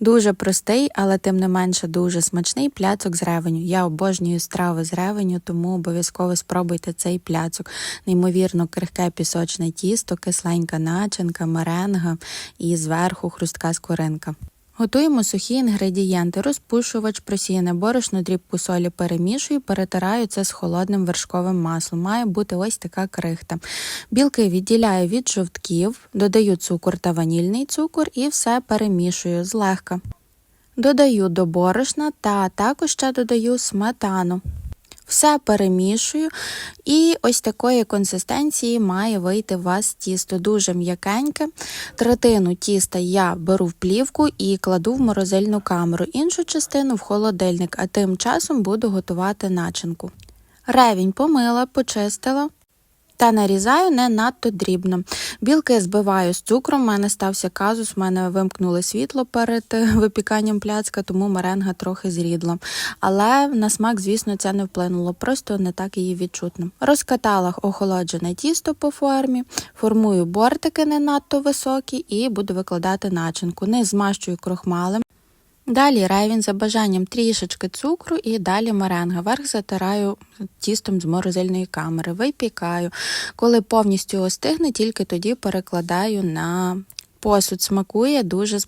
Дуже простий, але тим не менше дуже смачний пляцок з ревеню. Я обожнюю страви з ревеню, тому обов'язково спробуйте цей пляцок. Неймовірно крихке пісочне тісто, кисленька начинка, меренга і зверху хрустка скоринка. Готуємо сухі інгредієнти, розпушувач, просіяне борошно, дрібку солі перемішую, перетираю це з холодним вершковим маслом. Має бути ось така крихта. Білки відділяю від жовтків, додаю цукор та ванільний цукор і все перемішую злегка. Додаю до борошна та також ще додаю сметану. Все перемішую, і ось такої консистенції має вийти у вас тісто дуже м'якеньке. Третину тіста я беру в плівку і кладу в морозильну камеру, іншу частину в холодильник, а тим часом буду готувати начинку. Ревінь помила, почистила. Та нарізаю не надто дрібно. Білки збиваю з цукром. У мене стався казус, в мене вимкнули світло перед е, випіканням пляцка, тому меренга трохи зрідла. Але на смак, звісно, це не вплинуло, просто не так її відчутно. Розкатала охолоджене тісто по формі, формую бортики не надто високі і буду викладати начинку. Не змащую крохмалем. Далі ревін за бажанням трішечки цукру і далі меренга. Верх затираю тістом з морозильної камери, випікаю. Коли повністю остигне, тільки тоді перекладаю на посуд. Смакує дуже.